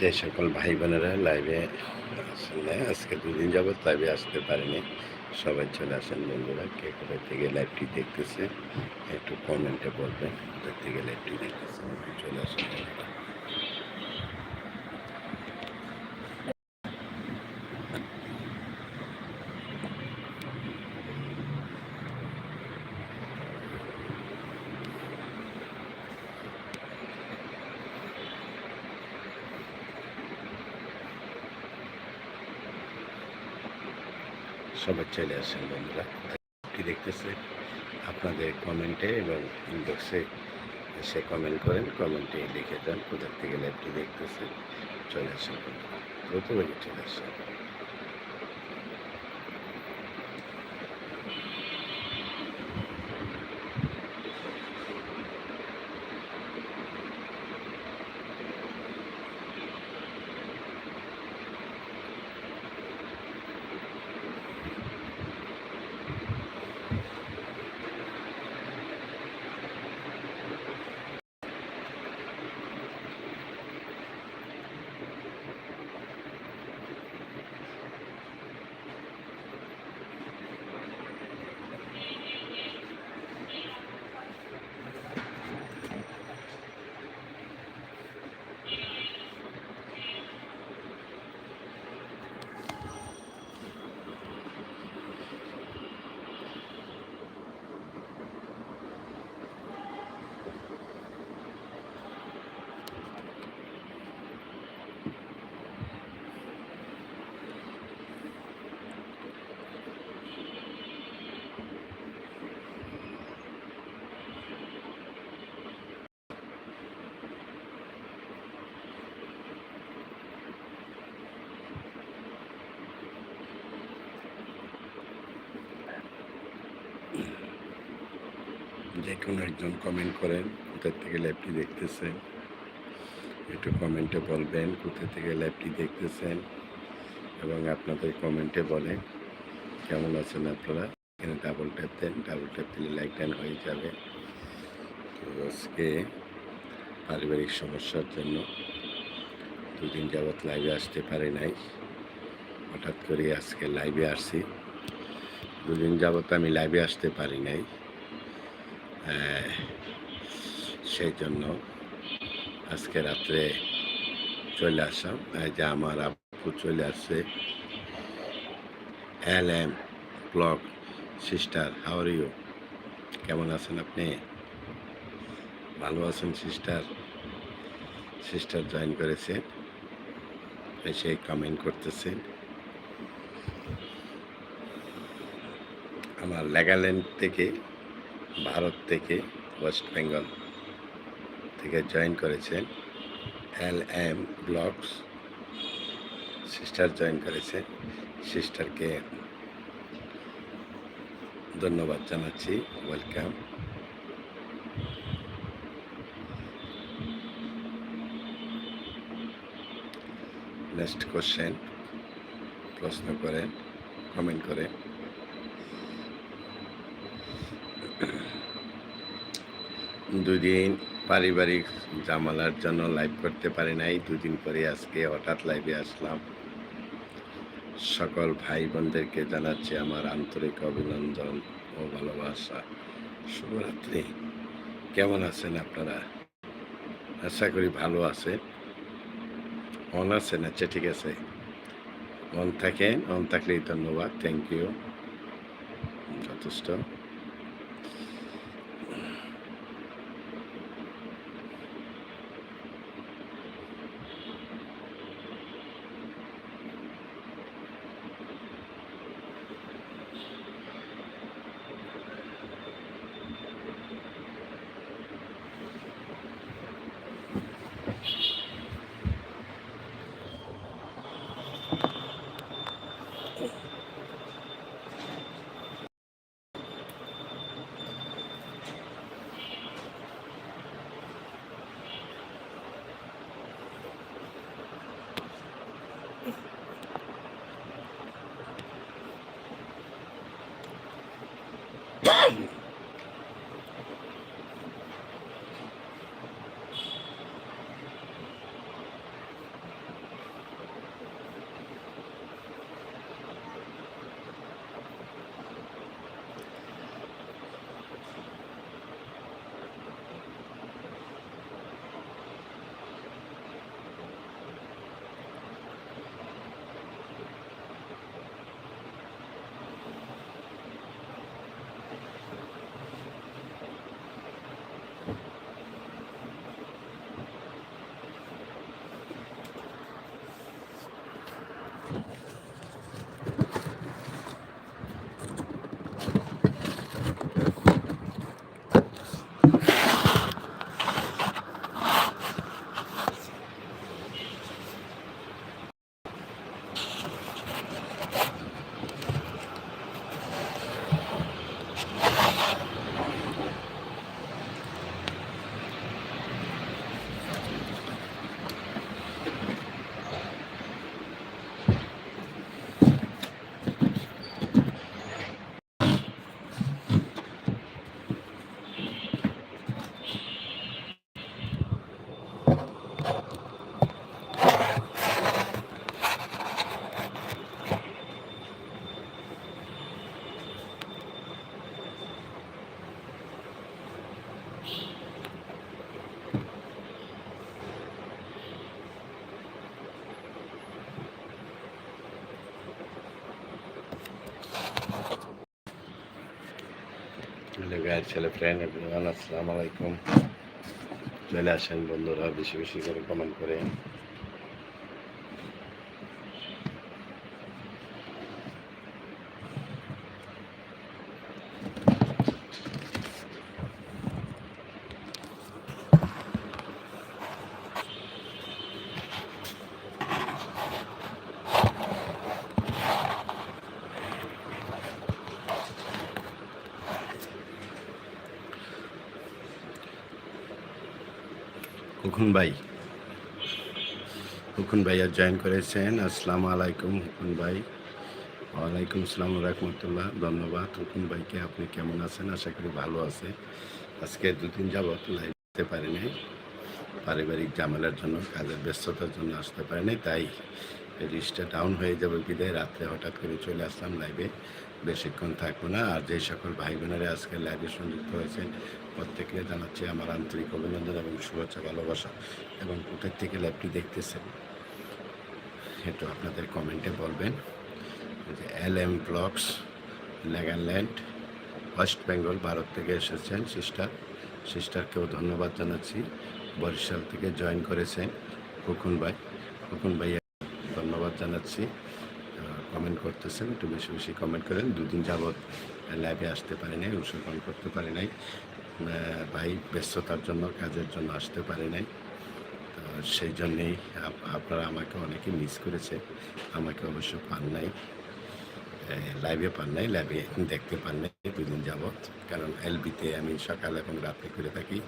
যে সকল ভাই বোনেরা লাইভে আসেন না, আজকে দুদিন যাবৎ লাইভে আসতে পারেনি সবাই চলে আসেন বন্ধুরা, কে কোথা থেকে লাইভটি দেখতেছে, একটু কমেন্টে বলবেন, কোথা থেকে লাইভটি দেখতেছে, চলে আসেন। সবাই চলে আসেন, বন্ধুরা। কি দেখতেছে? আপনাদের কমেন্টে এবং ইনবক্সে এসে কমেন্ট করেন, কমেন্টে লিখে দেন কোথার থেকে লাইভটি দেখতেছে চলে আসেন, বন্ধুরা। চলে আসেন। কোনো একজন কমেন্ট করেন, কোথা থেকে লাইভটি দেখতেছেন? একটু কমেন্টে বলবেন, কোথা থেকে লাইভটি দেখতেছেন? এবং আপনাদের কমেন্টে বলেন, কেমন আছেন আপনারা? এখানে ডাবল ট্যাপ দেন ডাবল ট্যাপ দিলে লাইক দেন হয়ে যাবে। তো আজকে পারিবারিক সমস্যার জন্য দুদিন যাবৎ লাইভে আসতে পারে নাই। হঠাৎ করে আজকে লাইভে আসছি। দুদিন যাবৎ আমি লাইভে আসতে পারি নাই। সেই জন্য আজকে রাত্রে চলে আসলাম। যে আমার আপু চলে আসছে। L M blog sister how are you কেমন আছেন আপনি? ভালো আছেন, সিস্টার? সিস্টার জয়েন করেছেন এসে কমেন্ট করতেছেন আমার লেগাল্যান্ড থেকে ভারত থেকে, ওয়েস্ট বেঙ্গল থেকে জয়েন করেছেন L M blogs sister join করেছে। সিস্টারকে ধন্যবাদ জানাচ্ছি। ওয়েলকাম। নেক্সট কোশ্চেন প্রশ্ন করেন, কমেন্ট করেন। দুদিন পারিবারিক জামালার জন্য লাইভ করতে পারি নাই। দুদিন পরে আজকে হঠাৎ লাইভে আসলাম। সকল ভাই বোনদেরকে জানাচ্ছি আমার আন্তরিক অভিনন্দন ও ভালোবাসা। শুভরাত্রি। কেমন আছেন আপনারা? আশা করি ভালো আছেন। মন আছেন? আচ্ছা ঠিক আছে। মন থাকেন? মন থাকলেই ধন্যবাদ। থ্যাংক ইউ যথেষ্ট। গায়ের ছেলে ফ্রেন্ড এভরিওয়ান আসসালামু আলাইকুম। চলে আসেন বন্ধুরা বেশি বেশি করে কমেন্ট করে। হুকুন ভাই। হুকুন ভাইয়া জয়েন করেছেন। আসসালামু আলাইকুম হুকুন ভাই। ওয়ালাইকুম আসসালাম রহমতুল্লাহ। ধন্যবাদ। হুকুন ভাইকে আপনি কেমন আছেন? আশা করি ভালো আছে। আজকে দুদিন যাবত লাইভ আসতে পারিনি। পারিবারিক ঝামেলার জন্য, কাজের ব্যস্ততার জন্য আসতে পারিনি। তাই রিস্টটা ডাউন হয়ে যাবে বিদায়। রাত্রে হঠাৎ করে চলে আসলাম লাইভে বেশিক্ষণ থাকব না। আর যে সকল ভাই বোনেরা আজকে লাইভে সংযুক্ত হয়েছেন প্রত্যেকে জানাচ্ছি আমার আন্তরিক অভিনন্দন এবং শুভেচ্ছা, ভালোবাসা এবং কোথার থেকে লাইভটি দেখতেছেন। একটু আপনাদের কমেন্টে বলবেন যে এল এম ব্লকস নেগারল্যান্ড ওয়েস্ট বেঙ্গল ভারত থেকে এসেছেন সিস্টার। সিস্টারকেও ধন্যবাদ জানাচ্ছি। বরিশাল থেকে জয়েন করেছেন খুকুন ভাই। খুকুন ভাই ধন্যবাদ জানাচ্ছি। কমেন্ট করতেছেন, একটু বেশি বেশি কমেন্ট করেন। দুদিন যাবৎ লাইভে আসতে পারি নাই অংশগ্রহণ করতে পারি নাই। ভাই ব্যস্ততার জন্য, কাজের জন্য আসতে পারি নাই। তো সেই জন্যেই আপ- আপনারা আমাকে অনেকে মিস করেছে, আমাকে অবশ্য পান নাই। লাইভে পান নাই লাইভে দেখতে পান নাই দুদিন যাবৎ। কারণ এলবিতে আমি সকাল এবং রাত্রে করে থাকি।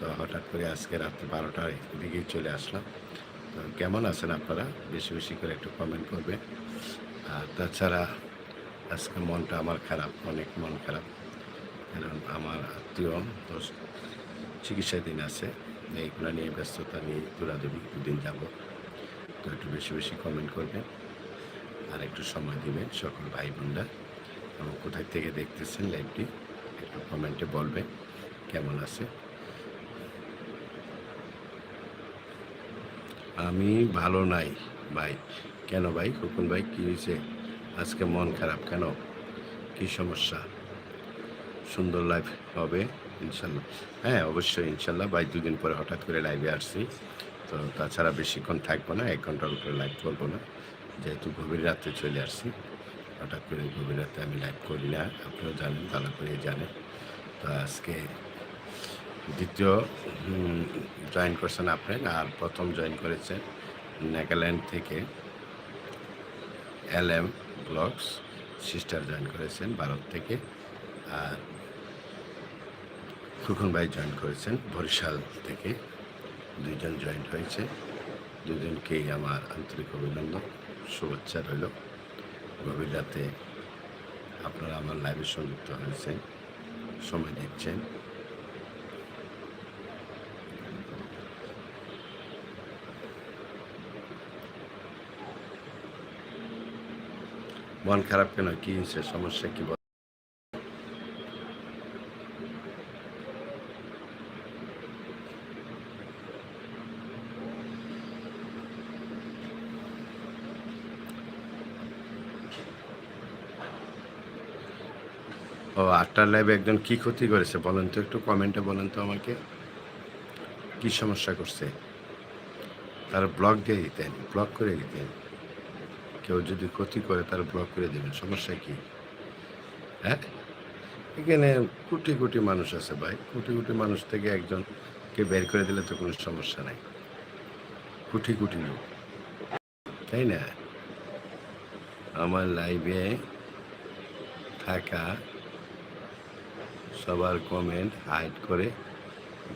তো হঠাৎ করে আজকে রাত্রে বারোটার দিকেই চলে আসলাম। তো কেমন আছেন আপনারা? বেশি বেশি করে একটু কমেন্ট করবেন। আর তাছাড়া আজকে মনটা আমার খারাপ, অনেক মন খারাপ। কারণ আমার আত্মীয় তো চিকিৎসাধীন আছে, এইগুলো নিয়ে ব্যস্ততা নিয়ে দৌড়াদৌড়ি দুদিন যাব। তো একটু বেশি বেশি কমেন্ট করবেন আর একটু সময় দিবেন সকল ভাই বোনরা এবং কোথায় থেকে দেখতেছেন লাইভটি একটু কমেন্টে বলবেন কেমন আছে। আমি ভালো নাই ভাই। কেন ভাই? খুকুন ভাই, কী হয়েছে আজকে মন খারাপ কেন? কী সমস্যা? সুন্দর লাইফ হবে, ইনশাল্লাহ। হ্যাঁ অবশ্যই, ইনশাল্লাহ। ভাই, দুদিন পরে হঠাৎ করে লাইভে আসছি। তো তাছাড়া বেশিক্ষণ থাকব না, এক ঘণ্টার উপরে লাইভ করব না। যেহেতু গভীর রাত্রে চলে আসছি, হঠাৎ করে গভীর রাতে আমি লাইভ করি না। আপনিও জানেন, ভালো করে জানেন। তো আজকে দ্বিতীয় জয়েন করছেন আপনি আর প্রথম জয়েন করেছেন নাগাল্যান্ড থেকে। L M blogs sister join করেছেন, ভারত থেকে। আর খুকুন ভাই জয়েন করেছেন, বরিশাল থেকে। দুইজন জয়েন হয়েছে। দুজনকেই আমার আন্তরিক অভিনন্দন, শুভেচ্ছা রইল। গভীর রাতে আপনারা আমার লাইভে সংযুক্ত হয়েছেন, সময় দিচ্ছেন। মন খারাপ কেন? কি হয়েছে? সমস্যা কি বল? ও, আটটার লাইভে একজন কি ক্ষতি করেছে? বলেন তো একটু কমেন্টে বলেন তো আমাকে। কি সমস্যা করছে? তার ব্লক দিয়ে দিতেন ব্লক করে দিতেন। কেউ যদি ক্ষতি করে, তার ব্লক করে দেবেন। সমস্যা কি? হ্যাঁ? এখানে কোটি কোটি মানুষ আছে ভাই। কোটি কোটি মানুষ থেকে একজনকে বের করে দিলে তো কোনো সমস্যা নাই। কোটি কোটি লোক। তাই না? আমার লাইভে থাকা সবার কমেন্ট হাইড করে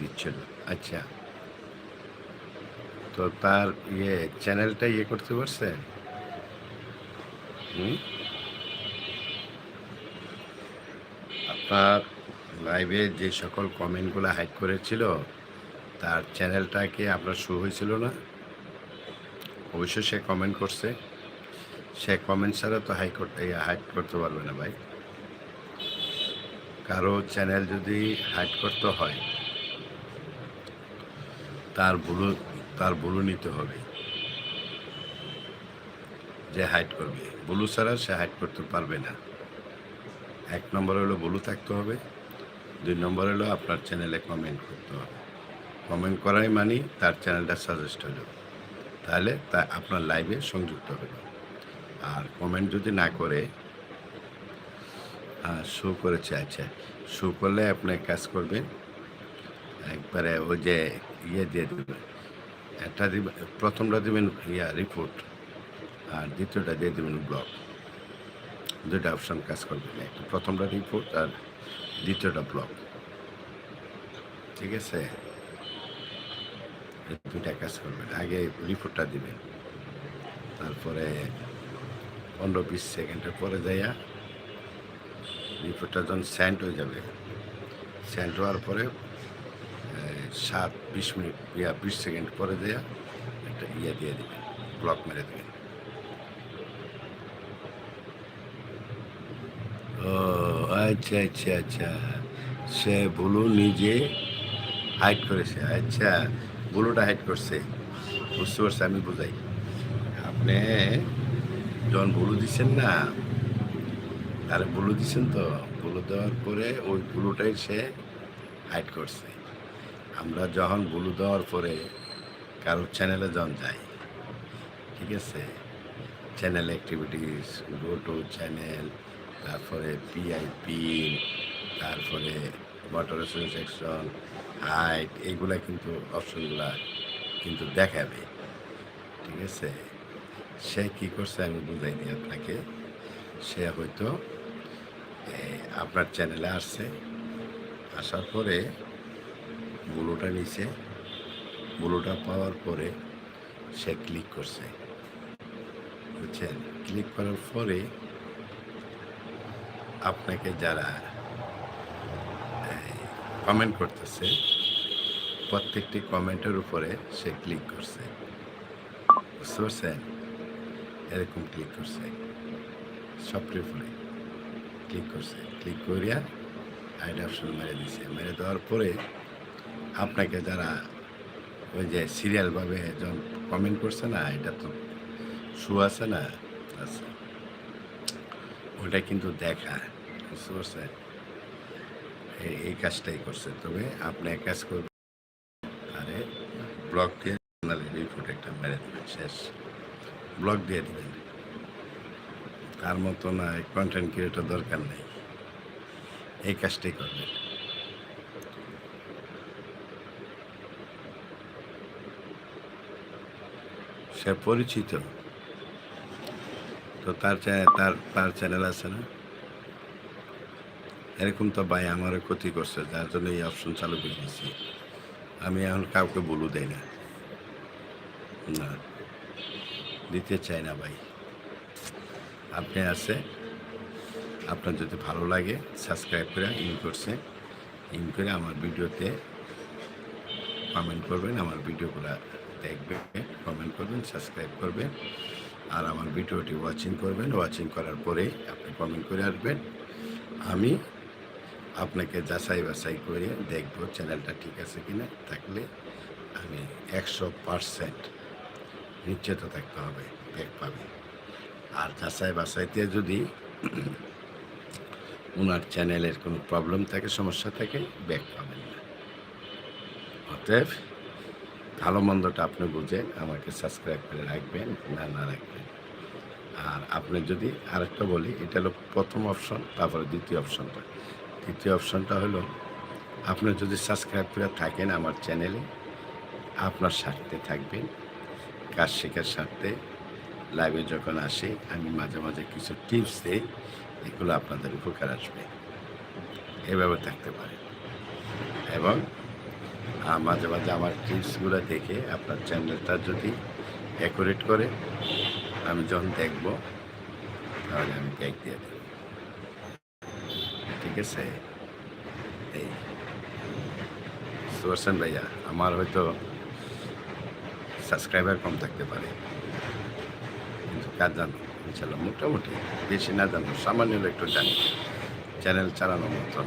দিচ্ছিল আচ্ছা। তো তার ইয়ে চ্যানেলটা ইয়ে করতে পারছে আপনার লাইভে যে সকল কমেন্টগুলো হাইড করেছিল, তার চ্যানেলটা কি আপনার শো হয়েছিল না? অবশ্যই সে কমেন্ট করছে। সে কমেন্ট ছাড়া তো হাই করতে হাইড করতে পারবে না ভাই। কারও চ্যানেল যদি হাইড করতে হয়, তার ভুলু তার ভুলু নিতে হবে। যে হাইড করবে। ব্লু ছাড়া সে হাইড করতে পারবে না। এক নম্বর হলো ব্লু থাকতে হবে। দুই নম্বর হলো আপনার চ্যানেলে কমেন্ট করতে হবে। কমেন্ট করাই মানি তার চ্যানেলটা সাজেস্ট হলো। তাহলে তা আপনার লাইভে সংযুক্ত হবে। আর কমেন্ট যদি না করে হ্যাঁ শো করেছে আচ্ছা শো করলে আপনি কাজ করবেন, একবারে ওই যে ইয়ে দিয়ে দেবেন। একটা দিবেন প্রথমটা দেবেন, ইয়া রিপোর্ট আর দ্বিতীয়টা দিয়ে দেবেন ব্লক। দুইটা অপশান কাজ করবেন একটা প্রথমটা রিপোর্ট আর দ্বিতীয়টা ব্লক। ঠিক আছে? দুইটা কাজ করবেন আগে রিপোর্টটা দিবেন। তারপরে পনেরো বিশ সেকেন্ডের পরে যাইয়া রিপোর্টটা যখন স্যান্ড হয়ে যাবে স্যান্ড হওয়ার পরে সাত বিশ মিনিট ইয়া বিশ সেকেন্ড পরে দেয়া একটা ইয়ে দিয়ে দেবেন, ব্লক মেরে দেবেন ও আচ্ছা আচ্ছা আচ্ছা। সে ভুলু নিজে হাইড করেছে। আচ্ছা ভুলুটা হাইড করছে। বুঝতে পারছি, আমি বোঝাই। আপনি যখন ভুলু দিচ্ছেন না তারে ভুলু দিচ্ছেন তো? ভুলু দেওয়ার পরে ওই ভুলুটাই সে হাইড করছে। আমরা যখন ভুলু দেওয়ার পরে কারোর চ্যানেলে যখন যাই, ঠিক আছে? Channel activities go to channel তারপরে পিআইপি তারপরে মোটর সেকশন হাইট এইগুলা কিন্তু অপশনগুলা কিন্তু দেখাবে। ঠিক আছে? সে কী করছে আমি বুঝাই দিই আপনাকে। সে হয়তো আপনার চ্যানেলে আসছে। আসার পরে বুলোটা নিচে, বুলোটা পাওয়ার পরে সে ক্লিক করছে। বুঝছেন? ক্লিক করার পরে আপনাকে যারা কমেন্ট করতেছে, প্রত্যেকটি কমেন্টের উপরে সে ক্লিক করছে। বুঝতে পারছেন? এরকম ক্লিক করছে। সবটির উপরে ক্লিক করছে। ক্লিক করিয়া আইডি অপশন মেরে দিছে। মেরে দেওয়ার পরে আপনাকে যারা ওই যে সিরিয়ালভাবে যখন কমেন্ট করছে না, এটা তো শু আছে না? আছে ওটা কিন্তু দেখা। বুঝতে পারছেন? এই- এই কাজটাই করছে। তবে আপনি এক কাজ করবেন। আরে ব্লক দিয়ে রিপোর্ট একটা মেরে দেবেন, শেষ। ব্লক দিয়ে দেবেন। তার মতো না কন্টেন্ট ক্রিয়েটর দরকার নেই। এই কাজটাই করবেন। সে পরিচিত। তো তার তার তার চ্যানেল আছে না? এরকম তো ভাই আমারও ক্ষতি করছে, যার জন্য এই অপশন চালু করে দিয়েছি। আমি এখন কাউকে বলু দেই না। না। দিতে চাই না ভাই। আপনি আছে। আপনার যদি ভালো লাগে সাবস্ক্রাইব করে, ইন করছে, ইন করে আমার ভিডিওতে কমেন্ট করবেন, আমার ভিডিওগুলো দেখবেন কমেন্ট করবেন সাবস্ক্রাইব করবেন। আর আমার ভিডিওটি ওয়াচিং করবেন। ওয়াচিং করার পরে আপনি কমেন্ট করে আসবেন। আমি আপনাকে যাচাই বাছাই করে দেখব চ্যানেলটা ঠিক আছে কি না থাকলে আমি একশো পারসেন্ট নিশ্চিত থাকতে হবে ব্যাগ পাবে। আর যাচাই বাছাইতে যদি ওনার চ্যানেলের কোনো প্রবলেম থাকে, সমস্যা থাকে ব্যাগ পাবেন না। অতএব ভালো মন্দটা আপনি বুঝে আমাকে সাবস্ক্রাইব করে রাখবেন, না না রাখবেন। আর আপনি যদি আরেকটা বলি, এটা হলো প্রথম অপশন তারপরে দ্বিতীয় অপশনটা তৃতীয় অপশনটা হলো, আপনি যদি সাবস্ক্রাইব করে থাকেন আমার চ্যানেলে আপনার স্বার্থে থাকবেন। কাজ শেখার স্বার্থে লাইভে যখন আসে, আমি মাঝে মাঝে কিছু টিপস দিই, এগুলো আপনাদের উপকার আসবে। এভাবে থাকতে পারে। এবং মাঝে মাঝে আমার টিপসগুলো দেখে আপনার চ্যানেলটা যদি অ্যাকুরেট করে, আমি যখন দেখব, তাহলে আমি ব্যাগ দিয়ে দেব। ঠিক আছে? এই। পারছেন ভাইয়া, আমার হয়তো সাবস্ক্রাইবার কম থাকতে পারে। কিন্তু কাজ জানো? ইনশাল্লাহ মোটামুটি, বেশি না জানো, সামান্য একটু জানি। চ্যানেল চালানোর মতন।